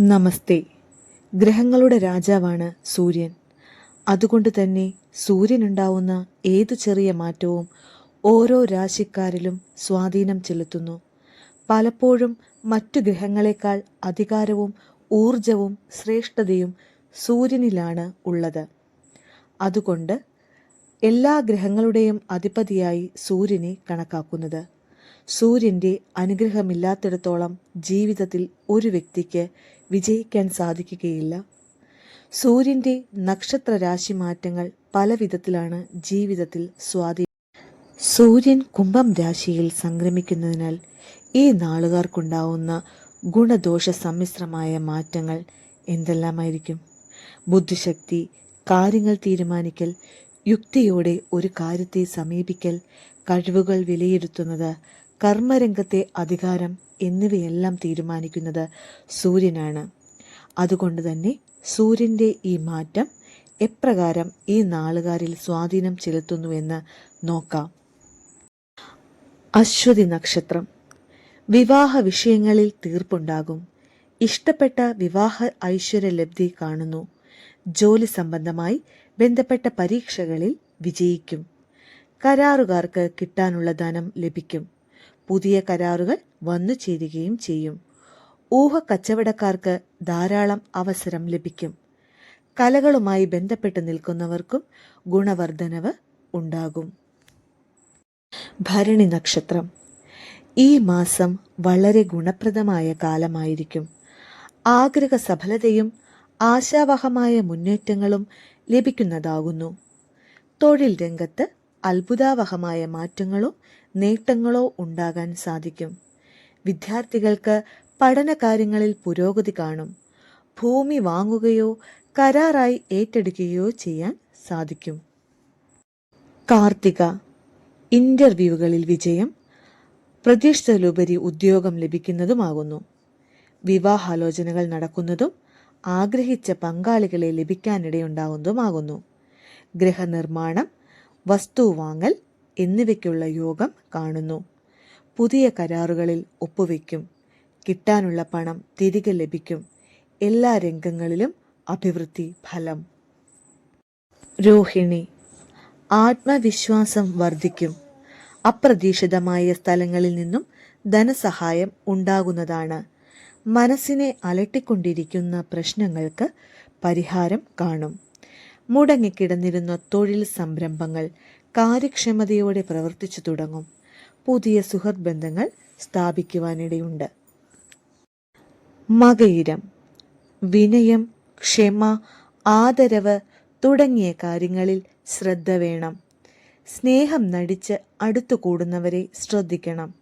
നമസ്തേ. ഗ്രഹങ്ങളുടെ രാജാവാണ് സൂര്യൻ. അതുകൊണ്ട് തന്നെ സൂര്യനുണ്ടാവുന്ന ഏതു ചെറിയ മാറ്റവും ഓരോ രാശിക്കാരിലും സ്വാധീനം ചെലുത്തുന്നു. പലപ്പോഴും മറ്റു ഗ്രഹങ്ങളെക്കാൾ അധികാരവും ഊർജവും ശ്രേഷ്ഠതയും സൂര്യനിലാണ് ഉള്ളത്. അതുകൊണ്ട് എല്ലാ ഗ്രഹങ്ങളുടെയും അധിപതിയായി സൂര്യനെ കണക്കാക്കുന്നത്. സൂര്യന്റെ അനുഗ്രഹമില്ലാത്തിടത്തോളം ജീവിതത്തിൽ ഒരു വ്യക്തിക്ക് വിജയിക്കാൻ സാധിക്കുകയില്ല. സൂര്യന്റെ നക്ഷത്രരാശി മാറ്റങ്ങൾ പല വിധത്തിലാണ് ജീവിതത്തിൽ സ്വാധീനം സൂര്യൻ കുംഭം രാശിയിൽ സംക്രമിക്കുന്നതിനാൽ ഈ നാളുകാർക്കുണ്ടാവുന്ന ഗുണദോഷ സമ്മിശ്രമായ മാറ്റങ്ങൾ എന്തെല്ലാമായിരിക്കും? ബുദ്ധിശക്തി കാര്യങ്ങൾ തീരുമാനിക്കൽ യുക്തിയോടെ ഒരു കാര്യത്തെ സമീപിക്കൽ കഴിവുകൾ വിലയിരുത്തുന്നത് കർമ്മരംഗത്തെ അധികാരം എന്നിവയെല്ലാം തീരുമാനിക്കുന്നത് സൂര്യനാണ്. അതുകൊണ്ട് തന്നെ സൂര്യന്റെ ഈ മാറ്റം എപ്രകാരം ഈ നാളുകാരിൽ സ്വാധീനം ചെലുത്തുന്നുവെന്ന് നോക്കാം. അശ്വതി നക്ഷത്രം. വിവാഹ വിഷയങ്ങളിൽ തീർപ്പുണ്ടാകും. ഇഷ്ടപ്പെട്ട വിവാഹ ഐശ്വര്യലബ്ധി കാണുന്നു. ജോലി സംബന്ധമായി ബന്ധപ്പെട്ട പരീക്ഷകളിൽ വിജയിക്കും. കരാറുകാർക്ക് കിട്ടാനുള്ള ധനം ലഭിക്കും. പുതിയ കരാറുകൾ വന്നു ചേരുകയും ചെയ്യും. ഊഹ കച്ചവടക്കാർക്ക് ധാരാളം അവസരം ലഭിക്കും. കലകളുമായി ബന്ധപ്പെട്ട് നിൽക്കുന്നവർക്കും ഗുണവർദ്ധനവ് ഉണ്ടാകും. ഭരണി നക്ഷത്രം. ഈ മാസം വളരെ ഗുണപ്രദമായ കാലമായിരിക്കും. ആഗ്രഹ സഫലതയും ആശാവഹമായ മുന്നേറ്റങ്ങളും ലഭിക്കുന്നതാകുന്നു. തൊഴിൽ രംഗത്ത് അത്ഭുതാവഹമായ മാറ്റങ്ങളോ നേട്ടങ്ങളോ ഉണ്ടാകാൻ സാധിക്കും. വിദ്യാർത്ഥികൾക്ക് പഠനകാര്യങ്ങളിൽ പുരോഗതി കാണും. ഭൂമി വാങ്ങുകയോ കരാറായി ഏറ്റെടുക്കുകയോ ചെയ്യാൻ സാധിക്കും. കാർത്തിക ഇന്റർവ്യൂകളിൽ വിജയം പ്രതീക്ഷിച്ചതിലുപരി ഉദ്യോഗം ലഭിക്കുന്നതുമാകുന്നു. വിവാഹാലോചനകൾ നടക്കുന്നതും ആഗ്രഹിച്ച പങ്കാളികളെ ലഭിക്കാനിടയുണ്ടാവുന്നതുമാകുന്നു ഗൃഹനിർമ്മാണം വസ്തു വാങ്ങൽ എന്നിവയ്ക്കുള്ള യോഗം കാണുന്നു. പുതിയ കരാറുകളിൽ ഒപ്പുവെക്കും. കിട്ടാനുള്ള പണം തിരികെ ലഭിക്കും. എല്ലാ രംഗങ്ങളിലും അഭിവൃദ്ധി ഫലം. രോഹിണി ആത്മവിശ്വാസം വർദ്ധിക്കും. അപ്രതീക്ഷിതമായ സ്ഥലങ്ങളിൽ നിന്നും ധനസഹായം ഉണ്ടാകുന്നതാണ്. മനസ്സിനെ അലട്ടിക്കൊണ്ടിരിക്കുന്ന പ്രശ്നങ്ങൾക്ക് പരിഹാരം കാണും. മുടങ്ങിക്കിടന്നിരുന്ന തൊഴിൽ സംരംഭങ്ങൾ കാര്യക്ഷമതയോടെ പ്രവർത്തിച്ചു തുടങ്ങും. പുതിയ സുഹൃത് ബന്ധങ്ങൾ സ്ഥാപിക്കുവാനിടയുണ്ട്. മകയിരം വിനയം ക്ഷമ ആദരവ് തുടങ്ങിയ കാര്യങ്ങളിൽ ശ്രദ്ധ വേണം. സ്നേഹം നടിച്ച് അടുത്തു കൂടുന്നവരെ ശ്രദ്ധിക്കണം.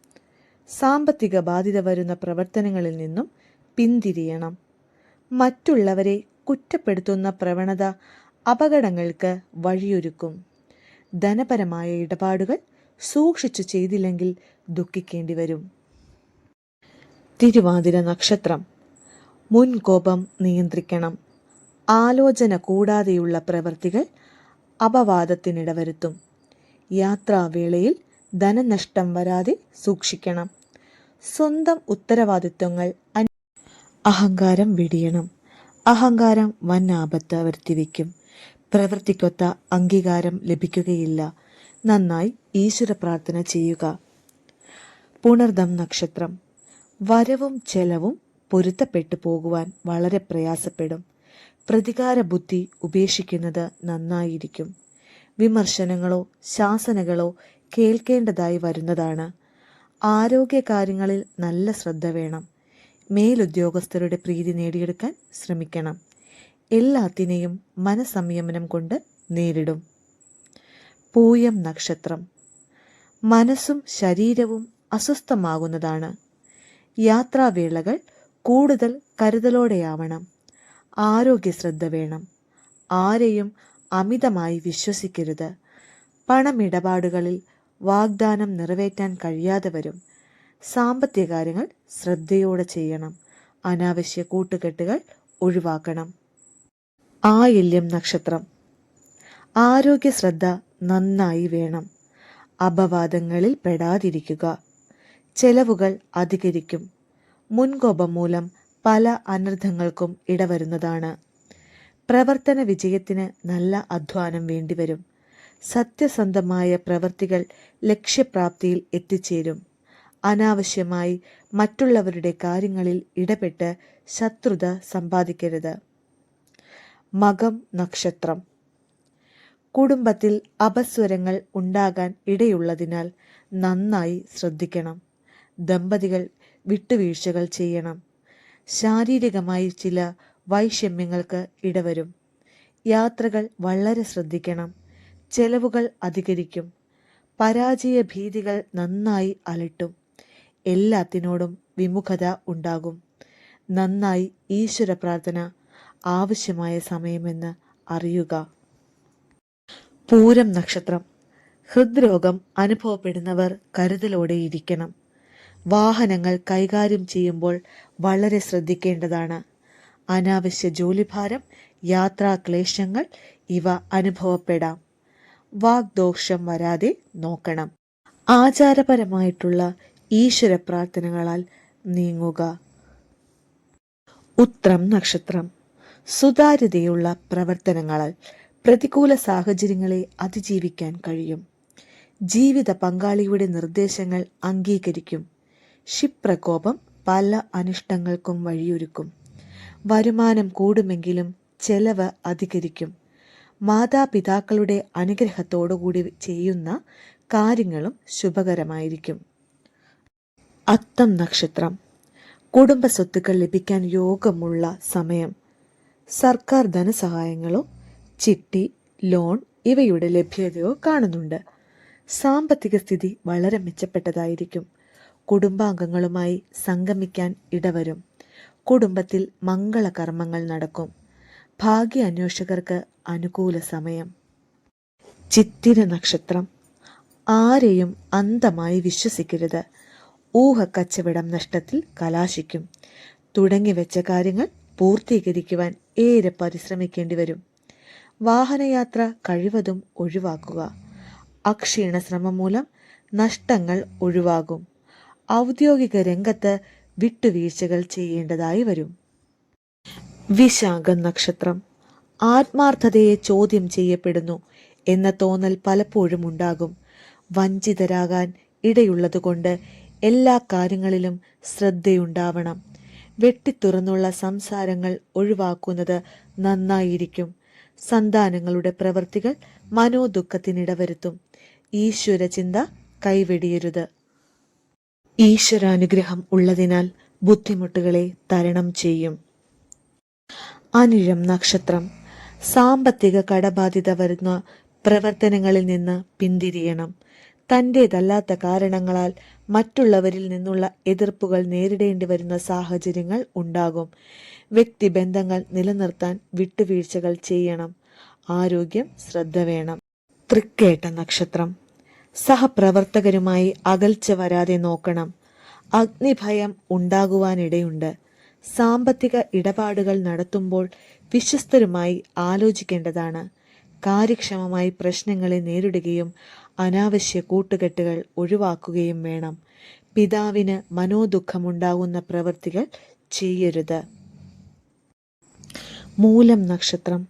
സാമ്പത്തിക ബാധ്യത വരുന്ന പ്രവർത്തനങ്ങളിൽ നിന്നും പിന്തിരിയണം. മറ്റുള്ളവരെ കുറ്റപ്പെടുത്തുന്ന പ്രവണത അപകടങ്ങൾക്ക് വഴിയൊരുക്കും. ധനപരമായ ഇടപാടുകൾ സൂക്ഷിച്ചു ചെയ്തില്ലെങ്കിൽ ദുഃഖിക്കേണ്ടി വരും തിരുവാതിര നക്ഷത്രം. മുൻകോപം നിയന്ത്രിക്കണം. ആലോചന കൂടാതെയുള്ള പ്രവൃത്തികൾ അപവാദത്തിനിടവരുത്തും. യാത്രാവേളയിൽ ധനനഷ്ടം വരാതെ സൂക്ഷിക്കണം. സ്വന്തം ഉത്തരവാദിത്വങ്ങൾ അഹങ്കാരം വെടിയണം. അഹങ്കാരം വൻ ആപത്ത് വരുത്തിവെക്കും. പ്രവൃത്തിക്കൊത്ത അംഗീകാരം ലഭിക്കുകയില്ല. നന്നായി ഈശ്വര പ്രാർത്ഥന ചെയ്യുക. പുണർദം നക്ഷത്രം. വരവും ചെലവും പൊരുത്തപ്പെട്ടു പോകുവാൻ വളരെ പ്രയാസപ്പെടും. പ്രതികാര ബുദ്ധി ഉപേക്ഷിക്കുന്നത് നന്നായിരിക്കും. വിമർശനങ്ങളോ ശാസനകളോ കേൾക്കേണ്ടതായി വരുന്നതാണ്. ആരോഗ്യകാര്യങ്ങളിൽ നല്ല ശ്രദ്ധ വേണം. മേലുദ്യോഗസ്ഥരുടെ പ്രീതി നേടിയെടുക്കാൻ ശ്രമിക്കണം. എല്ലാത്തിനെയും മനസംയമനം കൊണ്ട് നേരിടും. പൂയം നക്ഷത്രം. മനസ്സും ശരീരവും അസ്വസ്ഥമാകുന്നതാണ്. യാത്രാവേളകൾ കൂടുതൽ കരുതലോടെയാവണം. ആരോഗ്യ ശ്രദ്ധ വേണം. ആരെയും അമിതമായി വിശ്വസിക്കരുത്. പണമിടപാടുകളിൽ വാഗ്ദാനം നിറവേറ്റാൻ കഴിയാതെ വരും. സാമ്പത്തിക കാര്യങ്ങൾ ശ്രദ്ധയോടെ ചെയ്യണം. അനാവശ്യ കൂട്ടുകെട്ടുകൾ ഒഴിവാക്കണം. ആയില്യം നക്ഷത്രം. ആരോഗ്യ ശ്രദ്ധ നന്നായി വേണം. അപവാദങ്ങളിൽ പെടാതിരിക്കുക. ചെലവുകൾ അധികരിക്കും. മുൻകോപം മൂലം പല അനർത്ഥങ്ങൾക്കും ഇടവരുന്നതാണ്. പ്രവർത്തന വിജയത്തിന് നല്ല അധ്വാനം വേണ്ടിവരും. സത്യസന്ധമായ പ്രവർത്തികൾ ലക്ഷ്യപ്രാപ്തിയിൽ എത്തിച്ചേരും. അനാവശ്യമായി മറ്റുള്ളവരുടെ കാര്യങ്ങളിൽ ഇടപെട്ട് ശത്രുത സമ്പാദിക്കരുത്. മകം നക്ഷത്രം. കുടുംബത്തിൽ അപസ്വരങ്ങൾ ഉണ്ടാകാൻ ഇടയുള്ളതിനാൽ നന്നായി ശ്രദ്ധിക്കണം. ദമ്പതികൾ വിട്ടുവീഴ്ചകൾ ചെയ്യണം. ശാരീരികമായി ചില വൈഷമ്യങ്ങൾക്ക് ഇടവരും. യാത്രകൾ വളരെ ശ്രദ്ധിക്കണം. ചെലവുകൾ അധികരിക്കും. പരാജയ ഭീതികൾ നന്നായി അലട്ടും. എല്ലാത്തിനോടും വിമുഖത ഉണ്ടാകും. നന്നായി ഈശ്വര പ്രാർത്ഥന ആവശ്യമായ സമയമെന്ന് അറിയുക. പൂരം നക്ഷത്രം. ഹൃദ്രോഗം അനുഭവപ്പെടുന്നവർ കരുതലോടെ ഇരിക്കണം. വാഹനങ്ങൾ കൈകാര്യം ചെയ്യുമ്പോൾ വളരെ ശ്രദ്ധിക്കേണ്ടതാണ്. അനാവശ്യ ജോലിഭാരം യാത്രാക്ലേശങ്ങൾ ഇവ അനുഭവപ്പെടാം. വാഗ്ദോഷം വരാതെ നോക്കണം. ആചാരപരമായിട്ടുള്ള ഈശ്വര പ്രാർത്ഥനകളാൽ നീങ്ങുക. ഉത്രം നക്ഷത്രം. സുതാര്യതയുള്ള പ്രവർത്തനങ്ങളാൽ പ്രതികൂല സാഹചര്യങ്ങളെ അതിജീവിക്കാൻ കഴിയും. ജീവിത പങ്കാളിയുടെ നിർദ്ദേശങ്ങൾ അംഗീകരിക്കും. ക്ഷിപ്രകോപം പല അനിഷ്ടങ്ങൾക്കും വഴിയൊരുക്കും. വരുമാനം കൂടുമെങ്കിലും ചെലവ് അധികരിക്കും. മാതാപിതാക്കളുടെ അനുഗ്രഹത്തോടുകൂടി ചെയ്യുന്ന കാര്യങ്ങളും ശുഭകരമായിരിക്കും. അത്തം നക്ഷത്രം. കുടുംബ സ്വത്തുക്കൾ ലഭിക്കാൻ യോഗമുള്ള സമയം. സർക്കാർ ധനസഹായങ്ങളോ ചിട്ടി ലോൺ ഇവയുടെ ലഭ്യതയോ കാണുന്നുണ്ട്. സാമ്പത്തിക സ്ഥിതി വളരെ മെച്ചപ്പെട്ടതായിരിക്കും. കുടുംബാംഗങ്ങളുമായി സംഗമിക്കാൻ ഇടവരും. കുടുംബത്തിൽ മംഗളകർമ്മങ്ങൾ നടക്കും. ഭാഗ്യ അന്വേഷകർക്ക് അനുകൂല സമയം. ചിത്തിര നക്ഷത്രം. ആരെയും അന്ധമായി വിശ്വസിക്കരുത്. ഊഹക്കച്ചവടം നഷ്ടത്തിൽ കലാശിക്കും. തുടങ്ങി വെച്ച കാര്യങ്ങൾ പൂർത്തീകരിക്കുവാൻ ഏറെ പരിശ്രമിക്കേണ്ടി വരും വാഹനയാത്ര കഴിവതും ഒഴിവാക്കുക. അക്ഷീണ ശ്രമം മൂലം നഷ്ടങ്ങൾ ഒഴിവാകും. ഔദ്യോഗിക രംഗത്ത് വിട്ടുവീഴ്ചകൾ ചെയ്യേണ്ടതായി വരും. വിശാഖ നക്ഷത്രം. ആത്മാർത്ഥതയെ ചോദ്യം ചെയ്യപ്പെടുന്നു എന്ന തോന്നൽ പലപ്പോഴും ഉണ്ടാകും. വഞ്ചിതരാകാൻ ഇടയുള്ളതുകൊണ്ട് എല്ലാ കാര്യങ്ങളിലും ശ്രദ്ധയുണ്ടാവണം. വെട്ടിത്തുറന്നുള്ള സംസാരങ്ങൾ ഒഴിവാക്കുന്നത് നന്നായിരിക്കും. സന്താനങ്ങളുടെ പ്രവൃത്തികൾ മനോദുഃഖത്തിനിടവരുത്തും. ഈശ്വര ചിന്ത കൈവെടിയരുത്. ഈശ്വരാനുഗ്രഹം ഉള്ളതിനാൽ ബുദ്ധിമുട്ടുകളെ തരണം ചെയ്യും. അനിഴം നക്ഷത്രം. സാമ്പത്തിക കടബാധ്യത വരുന്ന പ്രവർത്തനങ്ങളിൽ നിന്ന് പിന്തിരിയണം. തന്റേതല്ലാത്ത കാരണങ്ങളാൽ മറ്റുള്ളവരിൽ നിന്നുള്ള എതിർപ്പുകൾ നേരിടേണ്ടി വരുന്ന സാഹചര്യങ്ങൾ ഉണ്ടാകും. വ്യക്തിബന്ധങ്ങൾ നിലനിർത്താൻ വിട്ടുവീഴ്ചകൾ ചെയ്യണം. ആരോഗ്യം ശ്രദ്ധ വേണം. തൃക്കേട്ട നക്ഷത്രം. സഹപ്രവർത്തകരുമായി അകൽച്ച വരാതെ നോക്കണം. അഗ്നിഭയം ഉണ്ടാകുവാനിടയുണ്ട്. സാമ്പത്തിക ഇടപാടുകൾ നടത്തുമ്പോൾ വിശ്വസ്തരുമായി ആലോചിക്കേണ്ടതാണ്. കാര്യക്ഷമമായി പ്രശ്നങ്ങളെ നേരിടുകയും അനാവശ്യ കൂട്ടുകെട്ടുകൾ ഒഴിവാക്കുകയും വേണം. പിതാവിന് മനോദുഃഖമുണ്ടാകുന്ന പ്രവൃത്തികൾ ചെയ്യരുത്. മൂലം നക്ഷത്രം.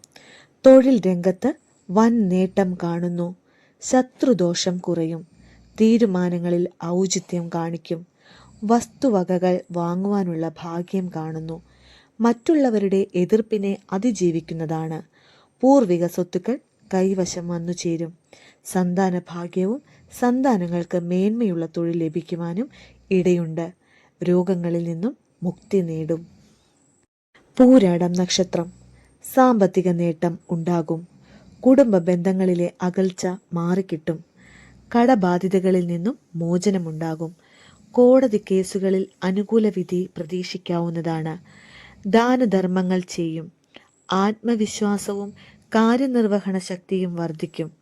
തൊഴിൽ രംഗത്ത് വൻ നേട്ടം കാണുന്നു. ശത്രുദോഷം കുറയും. തീരുമാനങ്ങളിൽ ഔചിത്യം കാണിക്കും. വസ്തുവകകൾ വാങ്ങുവാനുള്ള ഭാഗ്യം കാണുന്നു. മറ്റുള്ളവരുടെ എതിർപ്പിനെ അതിജീവിക്കുന്നതാണ്. പൂർവിക സ്വത്തുക്കൾ കൈവശം വന്നു ചേരും. സന്താന ഭാഗ്യവും സന്താനങ്ങൾക്ക് മേന്മയുള്ള തൊഴിൽ ലഭിക്കുവാനും ഇടയുണ്ട്. രോഗങ്ങളിൽ നിന്നും മുക്തി നേടും. പൂരാടം നക്ഷത്രം. സാമ്പത്തിക നേട്ടം ഉണ്ടാകും. കുടുംബ ബന്ധങ്ങളിലെ അകൽച്ച മാറിക്കിട്ടും. കടബാധിതകളിൽ നിന്നും മോചനമുണ്ടാകും കോടതി കേസുകളിൽ അനുകൂല വിധി പ്രതീക്ഷിക്കാവുന്നതാണ്. ദാനധർമ്മങ്ങൾ ചെയ്യും. ആത്മവിശ്വാസവും കാര്യനിർവഹണ ശക്തിയും വർദ്ധിക്കും.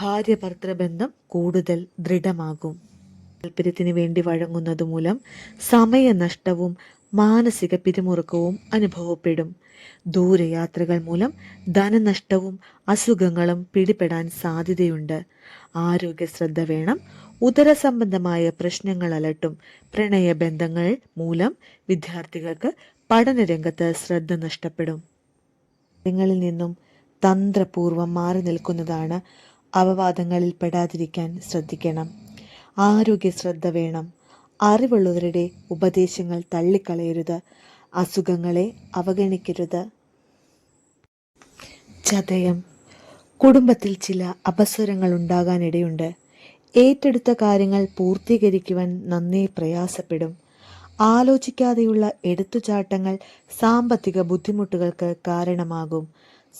ഭാര്യ ഭർത്തൃബന്ധം കൂടുതൽ ദൃഢമാകും. താല്പര്യത്തിന് വേണ്ടി വഴങ്ങുന്നത് മൂലം സമയനഷ്ടവും മാനസിക പിരിമുറുക്കവും അനുഭവപ്പെടും. ദൂരയാത്രകൾ മൂലം ധനനഷ്ടവും അസുഖങ്ങളും പിടിപെടാൻ സാധ്യതയുണ്ട്. ആരോഗ്യ ശ്രദ്ധ വേണം ഉദര സംബന്ധമായ പ്രശ്നങ്ങൾ അലട്ടും. പ്രണയബന്ധങ്ങൾ മൂലം വിദ്യാർത്ഥികൾക്ക് പഠനരംഗത്ത് ശ്രദ്ധ നഷ്ടപ്പെടും. കാര്യങ്ങളിൽ നിന്നും തന്ത്രപൂർവം മാറി നിൽക്കുന്നതാണ് അപവാദങ്ങളിൽ പെടാതിരിക്കാൻ ശ്രദ്ധിക്കണം. ആരോഗ്യ ശ്രദ്ധ വേണം. അറിവുള്ളവരുടെ ഉപദേശങ്ങൾ തള്ളിക്കളയരുത്. അസുഖങ്ങളെ അവഗണിക്കരുത്. ചതയം. കുടുംബത്തിൽ ചില അപസ്വരങ്ങൾ ഉണ്ടാകാനിടയുണ്ട്. ഏറ്റെടുത്ത കാര്യങ്ങൾ പൂർത്തീകരിക്കുവാൻ നന്നേ പ്രയാസപ്പെടും. ആലോചിക്കാതെയുള്ള എടുത്തുചാട്ടങ്ങൾ സാമ്പത്തിക ബുദ്ധിമുട്ടുകൾക്ക് കാരണമാകും.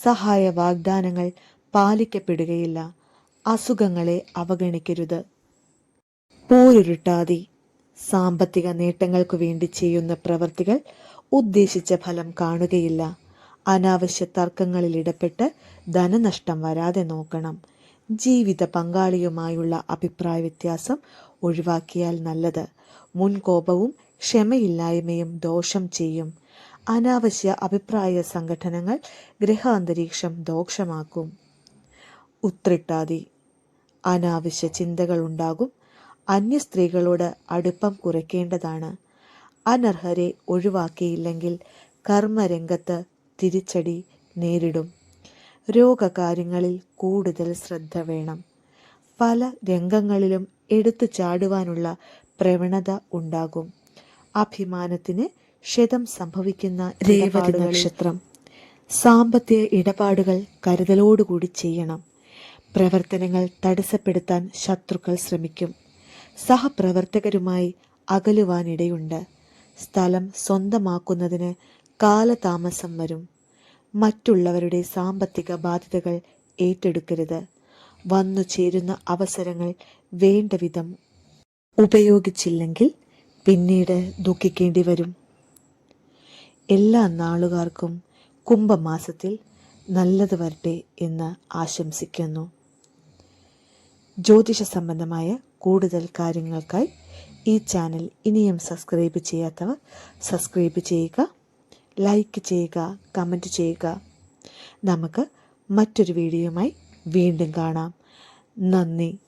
സഹായ വാഗ്ദാനങ്ങൾ പാലിക്കപ്പെടുകയില്ല. അസുഖങ്ങളെ അവഗണിക്കരുത്. പോരുരുട്ടാതി. സാമ്പത്തിക നേട്ടങ്ങൾക്കു വേണ്ടി ചെയ്യുന്ന പ്രവർത്തികൾ ഉദ്ദേശിച്ച ഫലം കാണുകയില്ല. അനാവശ്യ തർക്കങ്ങളിൽ ഇടപെട്ട് ധനനഷ്ടം വരാതെ നോക്കണം. ജീവിത പങ്കാളിയുമായുള്ള അഭിപ്രായ വ്യത്യാസം ഒഴിവാക്കിയാൽ നല്ലത്. മുൻകോപവും ക്ഷമയില്ലായ്മയും ദോഷം ചെയ്യും. അനാവശ്യ അഭിപ്രായ സംഘടനകൾ ഗൃഹാന്തരീക്ഷം ദോഷമാക്കും. ഉത്രിട്ടാതി. അനാവശ്യ ചിന്തകൾ ഉണ്ടാകും. അന്യ സ്ത്രീകളോട് അടുപ്പം കുറയ്ക്കേണ്ടതാണ്. അനർഹരെ ഒഴിവാക്കിയില്ലെങ്കിൽ കർമ്മരംഗത്ത് തിരിച്ചടി നേരിടും. രോഗകാര്യങ്ങളിൽ കൂടുതൽ ശ്രദ്ധ വേണം. പല രംഗങ്ങളിലും എടുത്തു ചാടുവാനുള്ള പ്രവണത ഉണ്ടാകും. അഭിമാനത്തിന് ക്ഷതം സംഭവിക്കുന്ന രേവതി നക്ഷത്രം. സാമ്പത്തിക ഇടപാടുകൾ കരുതലോടുകൂടി ചെയ്യണം. പ്രവർത്തനങ്ങൾ തടസ്സപ്പെടുത്താൻ ശത്രുക്കൾ ശ്രമിക്കും. സഹപ്രവർത്തകരുമായി അകലുവാനിടയുണ്ട്. സ്ഥലം സ്വന്തമാക്കുന്നതിന് കാലതാമസം വരും. മറ്റുള്ളവരുടെ സാമ്പത്തിക ബാധ്യതകൾ ഏറ്റെടുക്കരുത്. വന്നു ചേരുന്ന അവസരങ്ങൾ വേണ്ട വിധം ഉപയോഗിച്ചില്ലെങ്കിൽ പിന്നീട് ദുഃഖിക്കേണ്ടി വരും. എല്ലാ നാളുകാർക്കും കുംഭമാസത്തിൽ നല്ലത് വരട്ടെ എന്ന് ആശംസിക്കുന്നു. ജ്യോതിഷ സംബന്ധമായ കൂടുതൽ കാര്യങ്ങൾക്കായി ഈ ചാനൽ ഇനിയും സബ്സ്ക്രൈബ് ചെയ്യാത്തവർ സബ്സ്ക്രൈബ് ചെയ്യുക ലൈക്ക് ചെയ്യുക കമന്റ് ചെയ്യുക. നമുക്ക് മറ്റൊരു വീഡിയോയുമായി വീണ്ടും കാണാം. നന്ദി.